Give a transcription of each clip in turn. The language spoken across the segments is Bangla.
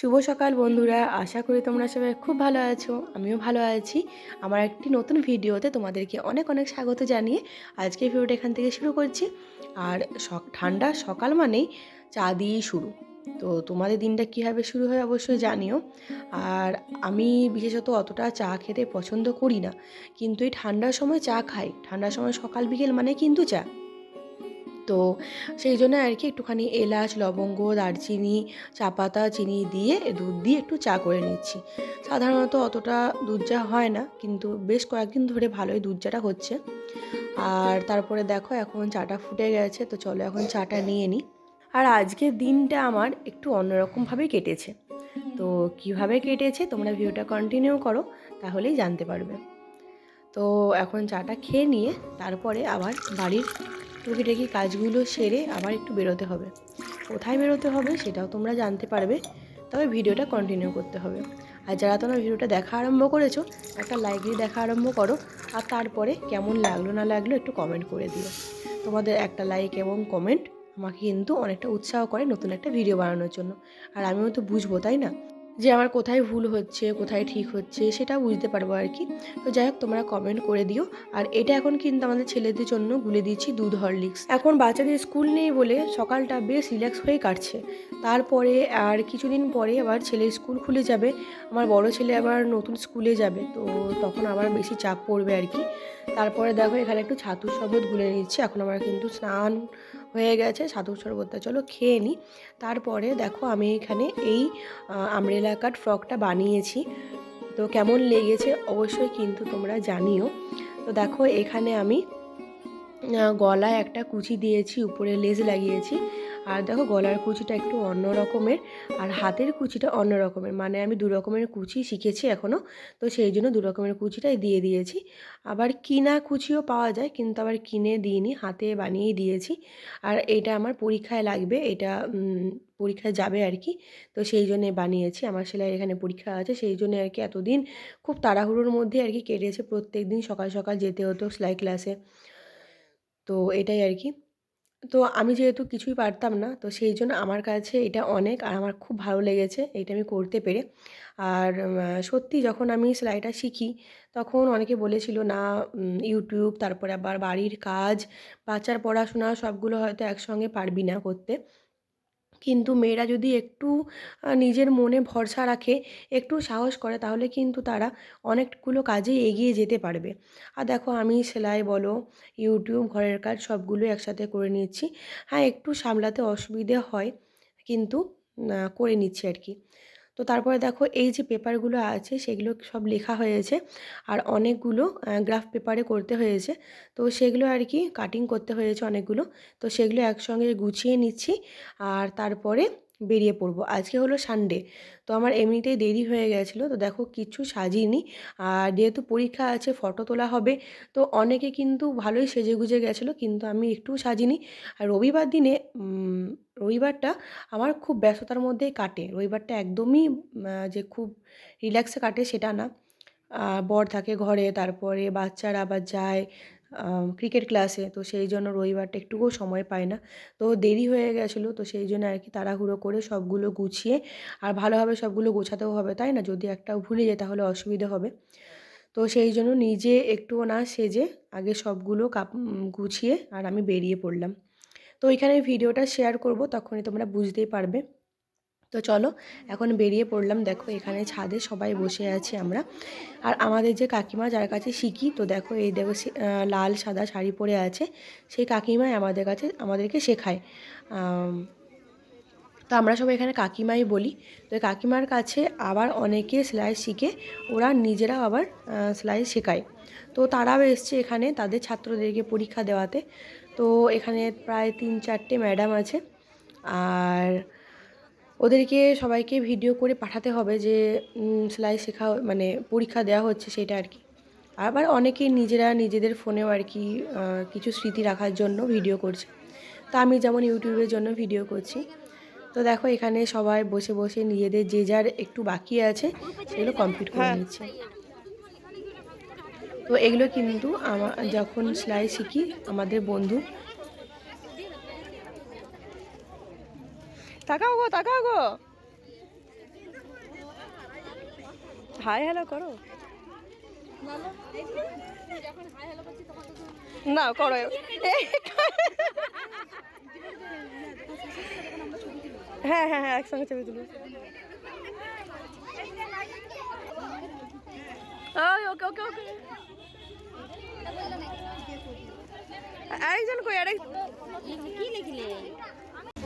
শুভ সকাল, বন্ধুরা। আশা করি তোমরা সবাই খুব ভালো আছো। আমিও ভালো আছি। আমার একটি নতুন ভিডিওতে তোমাদেরকে অনেক অনেক স্বাগত জানিয়ে আজকে ভিডিওটা এখান থেকে শুরু করছি। আর ঠান্ডা সকাল মানেই চা দিয়েই শুরু। তো তোমাদের দিনটা কীভাবে শুরু হয় অবশ্যই জানিও। আর আমি বিশেষত অতটা চা খেতে পছন্দ করি না। কিন্তু এই ঠান্ডার সময় চা খাই। ঠান্ডার সময় সকাল, বিকেল মানে কিন্তু চা। তো সেই জন্য আর কি একটুখানি এলাচ, লবঙ্গ, দারচিনি, চা পাতা, চিনি দিয়ে, দুধ দিয়ে একটু চা করে নিচ্ছি। সাধারণত অতটা দুধ চা হয় না, কিন্তু বেশ কয়েকদিন ধরে ভালোই দুধ চাটা হচ্ছে। আর তারপরে দেখো এখন চাটা ফুটে গেছে, তো চলো এখন চাটা নিয়ে নিই। আর আজকের দিনটা আমার একটু অন্যরকমভাবে কেটেছে। তো কীভাবে কেটেছে তোমরা ভিডিওটা কন্টিনিউ করো, তাহলেই জানতে পারবে। তো এখন চাটা খেয়ে নিয়ে তারপরে আবার বাড়ির টুকিটাকি কাজগুলো সেরে আবার একটু বেরোতে হবে। কোথায় বেরোতে হবে সেটাও তোমরা জানতে পারবে, তবে ভিডিওটা কন্টিনিউ করতে হবে। আর যারা তোমরা ভিডিওটা দেখা আরম্ভ করেছ, একটা লাইক দিয়ে দেখা আরম্ভ করো, আর তারপরে কেমন লাগল না লাগল একটু কমেন্ট করে দিও। তোমাদের একটা লাইক এবং কমেন্ট আমাকে কিন্তু অনেকটা উৎসাহ করে নতুন একটা ভিডিও বানানোর জন্য। আর আমিও তো বুঝব, তাই না? যে আমার কোথায় ভুল হচ্ছে, কোথায় ঠিক হচ্ছে সেটা বুঝতে পারব আর কি। তো যাই হোক, তোমরা কমেন্ট করে দিও। আর এটা এখন কিন্তু আমাদের ছেলেদের জন্য গুলে দিচ্ছি দুধ হরলিক্স। এখন বাচ্চাদের স্কুল নেই বলে সকালটা বেশ রিল্যাক্স হয়ে কাটছে। তারপরে আর কিছুদিন পরে আবার ছেলে স্কুল খুলে যাবে। আমার বড় ছেলে আবার নতুন স্কুলে যাবে। তো তখন আবার বেশি চাপ পড়বে আর কি। তারপরে দেখো এখানে একটু ছাতুর শরবত গুলে নিচ্ছি এখন আমার কিন্তু স্নান হয়ে গেছে সাধু শরবতটা চলো খেয়ে নিই তারপরে দেখো আমি এখানে এই আমরেলা কাট ফ্রকটা বানিয়েছি। তো কেমন লেগেছে অবশ্যই কিন্তু তোমরা জানিও। তো দেখো এখানে আমি গলায় একটা কুচি দিয়েছি, উপরে লেজ লাগিয়েছি। আর দেখো গলার কুচিটা একটু অন্য রকমের আর হাতের কুচিটা অন্য রকমের। মানে আমি দু রকমের কুচি শিখেছি এখনও তো সেই জন্য দু রকমের কুচিটাই দিয়ে দিয়েছি। আবার কিনা কুচিও পাওয়া যায়, কিন্তু আবার কিনে দিইনি, হাতে বানিয়েই দিয়েছি। আর এটা আমার পরীক্ষায় লাগবে, এটা পরীক্ষায় যাবে আর কি। তো সেই জন্যে বানিয়েছি, আমার সেলাই এখানে পরীক্ষা আছে, সেই জন্য আর কি এতদিন খুব তাড়াহুড়োর মধ্যে আর কি কেটেছে। প্রত্যেক দিন সকাল সকাল যেতে হতো সেলাই ক্লাসে। তো এটাই আর কি। তো আমি যেহেতু কিছুই পারতাম না, তো সেই জন্য আমার কাছে এটা অনেক আর আমার খুব ভালো লেগেছে এটা আমি করতে পেরে। আর সত্যি যখন আমি সেলাইটা শিখি, তখন অনেকে বলেছিল, না ইউটিউব তারপরে আবার বাড়ির কাজ, বাচ্চার পড়াশোনা সবগুলো হয়তো একসঙ্গে পারবি না করতে। কিন্তু মেয়েরা যদি একটু নিজের মনে ভরসা রাখে, একটু সাহস করে, তাহলে কিন্তু তারা অনেকগুলো কাজে এগিয়ে যেতে পারবে। আর দেখো, আমি সেলাই বলো, ইউটিউব, ঘরের কাজ সবগুলো একসাথে করে নিয়েছি হ্যাঁ একটু সামলাতে অসুবিধে হয়, কিন্তু করে নিচ্ছি আর কি। তো তারপরে দেখো এই যে পেপারগুলো আছে সেগুলো সব লেখা হয়েছে। আর অনেকগুলো গ্রাফ পেপারে করতে হয়েছে। তো সেগুলো আর কি কাটিং করতে হয়েছে অনেকগুলো। তো সেগুলো একসঙ্গে গুছিয়ে নিচ্ছি। আর তারপরে বেরিয়ে পড়ব। আজকে হলো সানডে তো আমার এমনিতেই দেরি হয়ে গেছিল, তো দেখো কিছু সাজিনি। আর যেহেতু পরীক্ষা আছে ফটো তোলা হবে, তো অনেকে কিন্তু ভালোই সেজে গুজে গেছিল, কিন্তু আমি একটু সাজিনি। আর রবিবার দিনে রবিবারটা আমার খুব ব্যস্ততার মধ্যেই কাটে। রবিবারটা একদমই যে খুব রিল্যাক্সে কাটে সেটা না। বর থাকে ঘরে, তারপরে বাচ্চারা আবার যায় ক্রিকেট ক্লাসে তো সেই জন্য রবিবারটা একটুকুও সময় পায় না। তো দেরি হয়ে গেছিল, তো সেই জন্য আর কি তাড়াহুড়ো করে সবগুলো গুছিয়ে আর ভালোভাবে সবগুলো গোছাতেও হবে, তাই না? যদি একটাও ভুলে যায় তাহলে অসুবিধে হবে। তো সেই জন্য নিজে একটুও না সেজে আগে সবগুলো কাপ গুছিয়ে আর আমি বেরিয়ে পড়লাম। তো ওইখানে ভিডিওটা শেয়ার করব, তখনই তোমরা বুঝতেই পারবে। তো চলো, এখন বেরিয়ে পড়লাম। দেখো, এখানে ছাদে সবাই বসে আছি আমরা। আর আমাদের যে কাকিমা, যার কাছে শিখি, তো দেখো, এই দেখো লাল সাদা শাড়ি পরে আছে। সেই কাকিমাই আমাদের কাছে, আমাদেরকে শেখায়। তো আমরা সবাই এখানে কাকিমাই বলি। তো কাকিমার কাছে আবার অনেকে সেলাই শিখে, ওরা নিজেরাও আবার সেলাই শেখায়। তো তারাও এসছে এখানে তাদের ছাত্রদেরকে পরীক্ষা দেওয়াতে। তো এখানে প্রায় তিন চারটে ম্যাডাম আছে। আর ওদেরকে সবাইকে ভিডিও করে পাঠাতে হবে যে সেলাই শেখা মানে পরীক্ষা দেওয়া হচ্ছে সেটা আর কি। আবার অনেকেই নিজেরা নিজেদের ফোনেও আর কি কিছু স্মৃতি রাখার জন্য ভিডিও করছে। তো আমি যেমন ইউটিউবের জন্য ভিডিও করছি। তো দেখো এখানে সবাই বসে বসে নিজেদের যে যার একটু বাকি আছে সেগুলো কমপ্লিট করে হ্যাঁ। নিচ্ছে। তো এগুলো কিন্তু আমার যখন সেলাই শিখি আমাদের বন্ধু তাকাও গো তাকাও গো। হাই হ্যালো করো। না, করো। হ্যাঁ হ্যাঁ হ্যাঁ একসঙ্গে ছবি তুলো। ওকে ওকে ওকে। আরেকজন কই, আরেক কি লিখলে?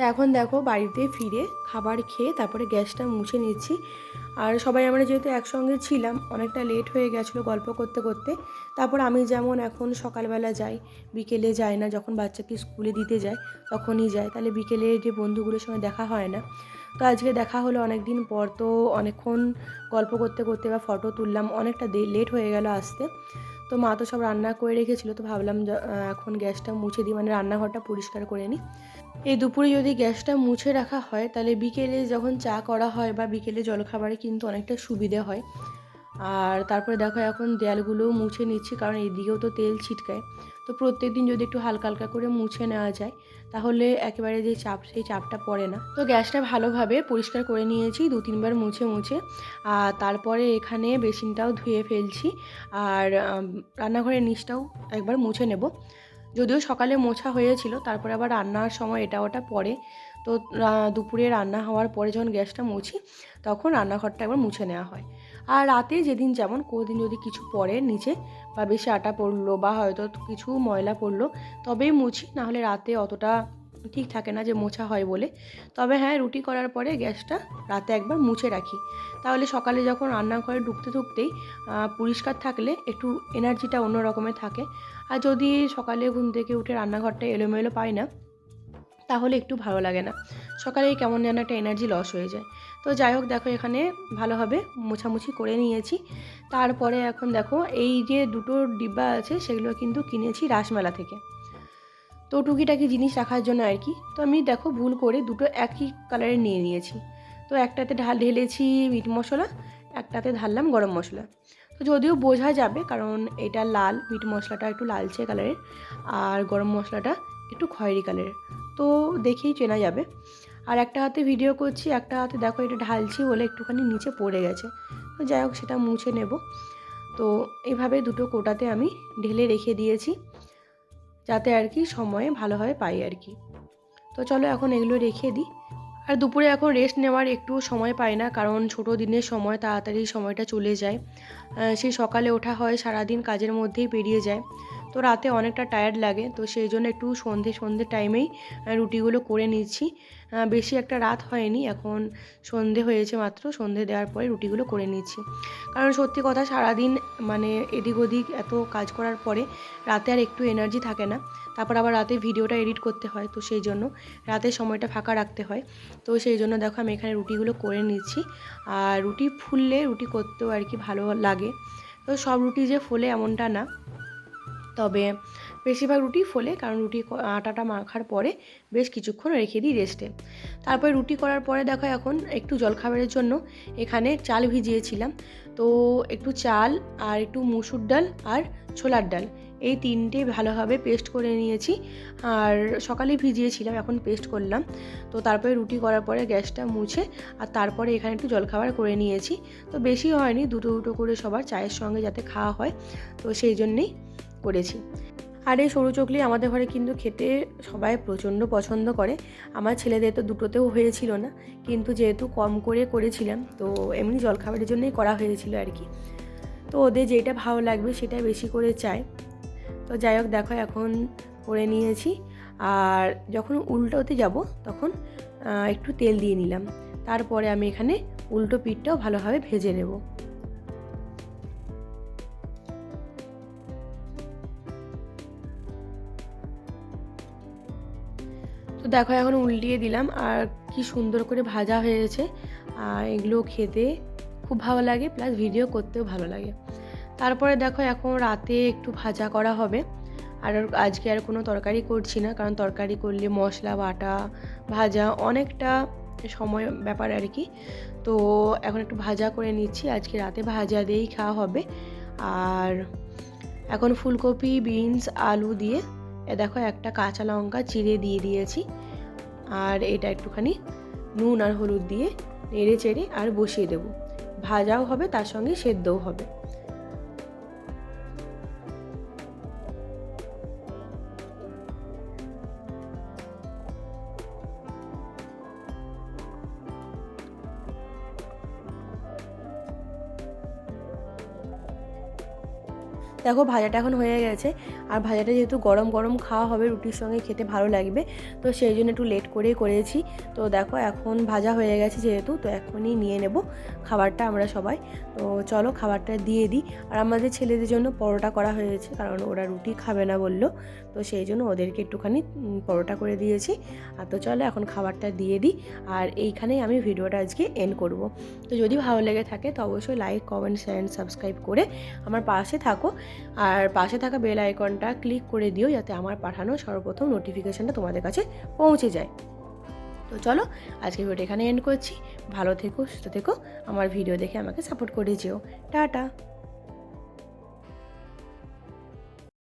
তা এখন দেখো বাড়িতে ফিরে খাবার খেয়ে তারপরে গ্যাসটা মুছে নিচ্ছি। আর সবাই আমরা যেহেতু একসঙ্গে ছিলাম, অনেকটা লেট হয়ে গেছিল গল্প করতে করতে। তারপর আমি যেমন এখন সকালবেলা যাই, বিকেলে যাই না, যখন বাচ্চাকে স্কুলে দিতে যায় তখনই যাই। তাহলে বিকেলে যে বন্ধুগুলোর সঙ্গে দেখা হয় না। তো আজকে দেখা হলো অনেক দিন পর তো অনেকক্ষণ গল্প করতে করতে বা ফটো তুললাম, অনেকটা লেট হয়ে গেল আসতে। তো মা তো সব রান্না করে রেখেছিলো, তো ভাবলাম এখন গ্যাসটা মুছে দিই মানে রান্নাঘরটা পরিষ্কার করে নিই। এই দুপুরে যদি গ্যাসটা মুছে রাখা হয়, তাহলে বিকেলে যখন চা করা হয় বা বিকেলে জলখাবারে কিন্তু অনেকটা সুবিধে হয়। আর তারপরে দেখো এখন দেয়ালগুলোও মুছে নিচ্ছি, কারণ এদিকেও তো তেল ছিটকায়। তো প্রত্যেক দিন যদি একটু হালকা হালকা করে মুছে নেওয়া যায়, তাহলে একেবারে যে চাপ, সেই চাপটা পড়ে না। তো গ্যাসটা ভালোভাবে পরিষ্কার করে নিয়েছি, দু তিনবার মুছে মুছে। আর তারপরে এখানে বেসিনটাও ধুয়ে ফেলছি। আর রান্নাঘরের নিচটাও একবার মুছে নেব। যদিও সকালে মোছা হয়েছিল, তারপরে আবার রান্নার সময় এটা ওটা পরে। তো দুপুরে রান্না হওয়ার পরে যখন গ্যাসটা মুছি, তখন রান্নাঘরটা একবার মুছে নেওয়া হয়। আর রাতে যেদিন যেমন, কোনোদিন যদি কিছু পড়ে নিচে বা বেশি আটা পড়ল বা হয়তো কিছু ময়লা পড়ল, তবেই মুছি, নাহলে রাতে অতটা ঠিক থাকে না যে মোছা হয় বলে। তবে হ্যাঁ রুটি করার পরে গ্যাসটা রাতে একবার মুছে রাখি। তাহলে সকালে যখন রান্নাঘরে ঢুকতে ঢুকতেই পরিষ্কার থাকলে একটু এনার্জিটা অন্য রকমের থাকে। আর যদি সকালে ঘুম থেকে উঠে রান্নাঘরটা এলোমেলো পাই না, তাহলে একটু ভালো লাগে না। সকালে কেমন যেন একটা এনার্জি লস হয়ে যায়। তো যাই হোক, দেখো এখানে ভালোভাবে মোছামুছি করে নিয়েছি। তারপরে এখন দেখো, এই যে দুটো ডিব্বা আছে, সেগুলো কিন্তু কিনেছি রাসমেলা থেকে। তো টুকিটাকি জিনিস রাখার জন্য আর কি। তো আমি দেখো ভুল করে দুটো একই কালারের নিয়ে নিয়েছি। তো একটাতে ঢাল ঢেলেছি মিট মশলা, একটাতে ঢাললাম গরম মশলা। তো যদিও বোঝা যাবে কারণ এটা লাল মিট মশলাটা একটু লালচে কালারের আর গরম মশলাটা একটু খয়েরি কালারের তো দেখেই চেনা যাবে। আর একটা হাতে ভিডিও করছি, একটা হাতে দেখো এটা ঢালছি বলে একটুখানি নিচে পড়ে গেছে। তো যাই হোক, সেটা মুছে নেব। তো এইভাবে দুটো কোটাতে আমি ঢেলে রেখে দিয়েছি। যাতে আর কি সময়ে ভালোভাবে পাই আর কি। তো চলো এখন এগুলো রেখে দিই। আর দুপুরে এখন রেস্ট নেওয়ার একটু সময় পাই না, কারণ ছোটো দিনের সময় তাড়াতাড়ি সময়টা চলে যায়। সেই সকালে ওঠা হয়, সারাদিন কাজের মধ্যেই পেরিয়ে যায়। তো রাতে অনেকটা টায়ার্ড লাগে, তো সেই জন্য একটু সন্ধে সন্ধে টাইমেই রুটিগুলো করে নিচ্ছি। বেশি একটা রাত হয়নি, এখন সন্ধে হয়েছে মাত্র, সন্ধে দেওয়ার পরে রুটিগুলো করে নিচ্ছি। কারণ সত্যি কথা সারাদিন মানে এদিক ওদিক এত কাজ করার পরে রাতে আর একটু এনার্জি থাকে না, তারপর আবার রাতে ভিডিওটা এডিট করতে হয়, তো সেই জন্য রাতের সময়টা ফাঁকা রাখতে হয়। তো সেই জন্য দেখো আমি এখানে রুটিগুলো করে নিচ্ছি, আর রুটি ফুললে রুটি করতেও আর কি ভালো লাগে। তো সব রুটি যে ফোলে এমনটা না। তবে বেশিরভাগ রুটি ফোলে, কারণ রুটি আটাটা মাখার পরে বেশ কিছুক্ষণ রেখে দিই রেস্টে তারপরে রুটি করার পরে দেখো এখন একটু জলখাবারের জন্য এখানে চাল ভিজিয়েছিলাম। তো একটু চাল আর একটু মুসুর ডাল আর ছোলার ডাল, এই তিনটে ভালোভাবে পেস্ট করে নিয়েছি। আর সকালে ভিজিয়েছিলাম, এখন পেস্ট করলাম। তো তারপরে রুটি করার পরে গ্যাসটা মুছে আর তারপরে এখানে একটু জলখাবার করে নিয়েছি। তো বেশি হয়নি, দুটো দুটো করে সবার চায়ের সঙ্গে যাতে খাওয়া হয়। তো সেই জন্যেই করেছি। আর এই সরু চকলি আমাদের ঘরে কিন্তু খেতে সবাই প্রচণ্ড পছন্দ করে। আমার ছেলেদের তো দুটোতেও হয়েছিল না, কিন্তু যেহেতু কম করে করেছিলাম, তো এমনি জলখাবারের জন্যই করা হয়েছিল আর কি। তো ওদের যেটা ভালো লাগবে সেটা বেশি করে চায় তো যাই হোক, দেখো এখন করে নিয়েছি। আর যখন উল্টোতে যাব, তখন একটু তেল দিয়ে নিলাম। তারপরে আমি এখানে উল্টো পিঠটাও ভালোভাবে ভেজে নেব। তো দেখো, এখন উল্টিয়ে দিলাম আর কি সুন্দর করে ভাজা হয়েছে। আর এগুলো খেতে খুব ভালো লাগে প্লাস ভিডিও করতেও ভালো লাগে। তারপরে দেখো, এখন রাতে একটু ভাজা করা হবে। আর আজকে আর কোনো তরকারি করছি না, কারণ তরকারি করলে মশলা, বাটা, ভাজা অনেকটা সময় ব্যাপার আর কি। তো এখন একটু ভাজা করে নিচ্ছি। আজকে রাতে ভাজা দিয়েই খাওয়া হবে। আর এখন ফুলকপি, বিনস, আলু দিয়ে এ দেখো একটা কাঁচা লঙ্কা চিড়ে দিয়ে দিয়েছি। আর এটা একটুখানি নুন আর হলুদ দিয়ে নেড়ে চেড়ে আর বসিয়ে দেবো। ভাজাও হবে, তার সঙ্গে সেদ্ধও হবে। দেখো ভাজাটা এখন হয়ে গেছে। আর ভাজাটা যেহেতু গরম গরম খাওয়া হবে, রুটির সঙ্গে খেতে ভালো লাগবে। তো সেই জন্য একটু লেট করেই করেছি। তো দেখো এখন ভাজা হয়ে গেছে যেহেতু, তো এখনই নিয়ে নেব খাবারটা আমরা সবাই। তো চলো খাবারটা দিয়ে দিই। আর আমাদের ছেলেদের জন্য পরোটা করা হয়েছে, কারণ ওরা রুটি খাবে না বলল। তো সেই জন্য ওদেরকে একটুখানি পরোটা করে দিয়েছি। আর তো চলো এখন খাবারটা দিয়ে দিই। আর এইখানেই আমি ভিডিওটা আজকে এন্ড করব। তো যদি ভালো লেগে থাকে তো অবশ্যই লাইক কমেন্ট শেয়ার সাবস্ক্রাইব করে আমার পাশে থাকো। আর পাশে থাকা বেল আইকনটা ক্লিক করে দিও যাতে আমার পাঠানো সর্বপ্রথম নোটিফিকেশানটা তোমাদের কাছে পৌঁছে যায়। তো চলো আজকে ভিডিওটা এখানে এন্ড করছি। ভালো থেকো, সুস্থ থেকো। আমার ভিডিও দেখে আমাকে সাপোর্ট করে যেও। টাটা!